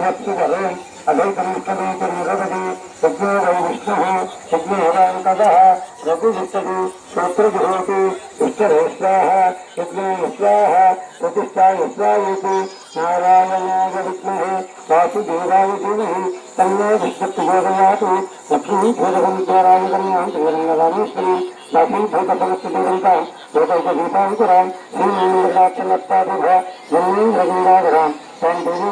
ब्रह्मत्वम् प्रजापतिः पञ्चजातापे चेतिरसैनिकम् ब्रह्म भूद्भवत्सु वरोम् अद्वैतम् विष्णुवेतम् निरवधि यज्ञो वै विष्णुः यज्ञोराङ्कदः रघुविष्टति श्रोत्रजुहोति विष्टरेश्वाः यज्ञो स्वाहा प्रतिष्ठा यस्वायति नारायणाय विद्महे वासुदेवाय धीमहि तन्नो विष्णुप्रचोदयात् लक्ष्मीभूतसंस्काराय कन्यां श्रीरङ्गरामेश्वरी लक्ष्मीभूतसमस्तदेवन्तां लोकैकदीपाङ्कुरां श्रीमन्दिराक्षलत्ताभिः जन्मीन्द्रगङ्गाधरां स्वां देवी